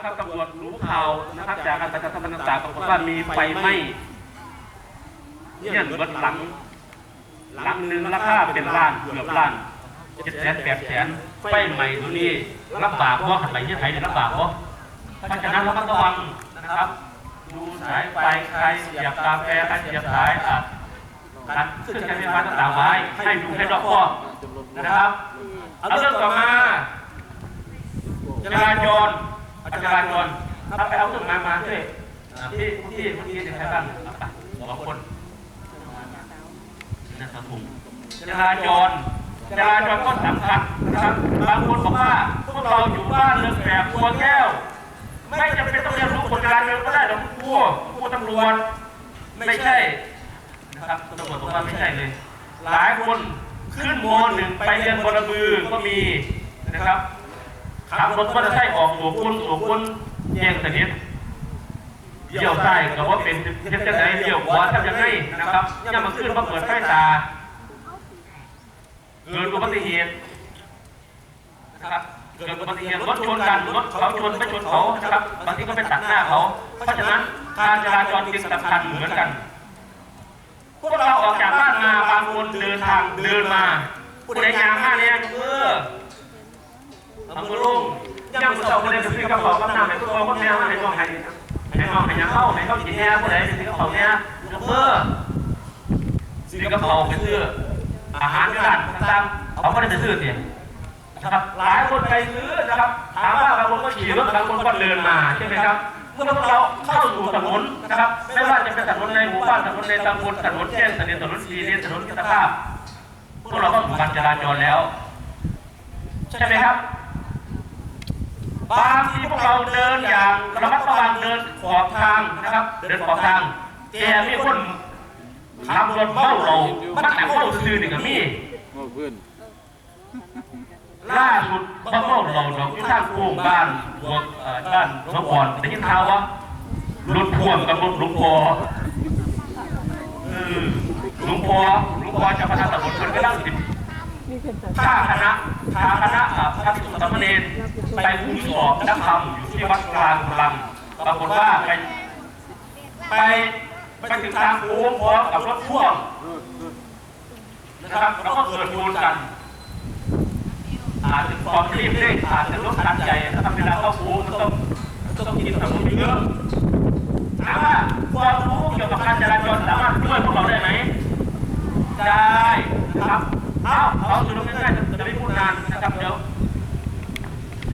นะครับตำรวจรู้ข่าวนะครับจากการประชาสัมพันธ์ต่างๆปรากฏว่ามีไฟไหม้เนี่ยเบิดหลัง หลังหนึ่งราคาเป็นล้านเกือบล้านเจ็ดแสนแปดแสนไฟใหม่ตัวนี้ลำบากว่าหันไปที่ไทยเนี่ยลำบากว่าเพราะฉะนั้นเราก็ระวังนะครับ ดูสายไฟใครเสียบกาแฟใครเสียบสายอะตัดเครื่องใช้ไฟฟ้าต่างๆไว้ให้ดูให้รอบคอบนะครับเอาเรื่องต่อมาจราจร อาจราจรถ้าไปเอาเครื่องมามาด้วยอะพี่พี่เมื่อกี้จะใช้บ้างอะไปสองคนนะครับผมจราจรจราจรก็สำคัญนะครับบางคนบอกว่าพวกเราอยู่บ้านเรือนแบบตัวแก้ว ไม่จำเป็นต้องเรียนรู้กฎจราจรก็ได้หรอกครูครูตำรวจไม่ใช่นะครับตำรวจบอกว่าไม่ใช่เลย หลายคนขึ้นมหนึ่งไปเรียนบนระบือก็มีนะครับ ขับรถมอเตอร์ไซค์ออกตัวคุณตัวคุณแย่งสนิทเดี่ยวใต้กับว่าเป็นเช่นไรเดี่ยวหัวทำยังไงนะครับย่ามาขึ้นมาเปิดไฟตาเกิดอุบัติเหตุนะครับเกิดอุบัติเหตุรถชนกันรถเขาชนไม่ชนเขานะครับบางทีก็ไปตัดหน้าเขา เพราะฉะนั้นการจราจรจึงสำคัญเหมือนกันพวกเราออกจากบ้านมาบางคนเดินทางเดินมาผู้ใดยางห้าเนี่ยเออ ทำมือลุงย่ำมือเสาคนใดจะซื้อกระเป๋ากับน้ำให้ตัวคนแม่ให้น้องให้ให้น้องให้ยังเข้าให้เข้ากินแน่ผู้ใดจะซื้อกระเป๋าเนี่ยเออซื้อกระเป๋าไปซื้ออาหารที่ร้านต่างๆเขาไม่ได้ไปซื้อเนี่ยนะครับหลายคนไปซื้อนะครับถามว่าบางคนก็ขี่รถบางคนก็เดินมาใช่ไหมครับเมื่อพวกเราเข้าสู่ถนนนะครับไม่ว่าจะเป็นถนนในหมู่บ้านถนนในตำบลถนนแจ้งถนนถนนสีเลนถนนมิตภาพพวกเราก็ถูกการจราจรแล้ว ใช่ไหมครับ บางทีพวกเราเดินอย่างระมัดระวังเดินขอบทางนะครับ เดินขอบทางแต่มีคนขับรถเมาเรามันหนักเข้าซื้อหนึ่งกับมีโอ้พื้นล่าสุดบ้านเมาเราดอกที่ทางโค้งบ้านหัวเอ่อบ้านหัวก่อนได้ยินข่าวว่ารถพ่วงกับรถหลุงพอเออลุงพอลุงพอจะประทานตำรวจคนก็นั่งติด ถ้าคณะทาคณะกับพระสุสามเณรไปคุ้ยสอบนักธรรมอยู่ที่วัดกลางพลังปรากฏว่าไปไปไปถึงทางโค้งพร้อมกับรถพ่วงนะครับแล้วก็เกิดมูลกันอาจจะความรีบเร่งอาจจะรถคันใหญ่นะครัเวลาเข้าโค้งต้องต้องกินถนนเยอะถามว่าความรู้เกี่ยวกับการจราจรสามารถช่วยพวกเราได้ไหมได้นะครับ เอาเอาสุดลงใกล้ๆจะได้พูดนานนะครับเดี๋ยว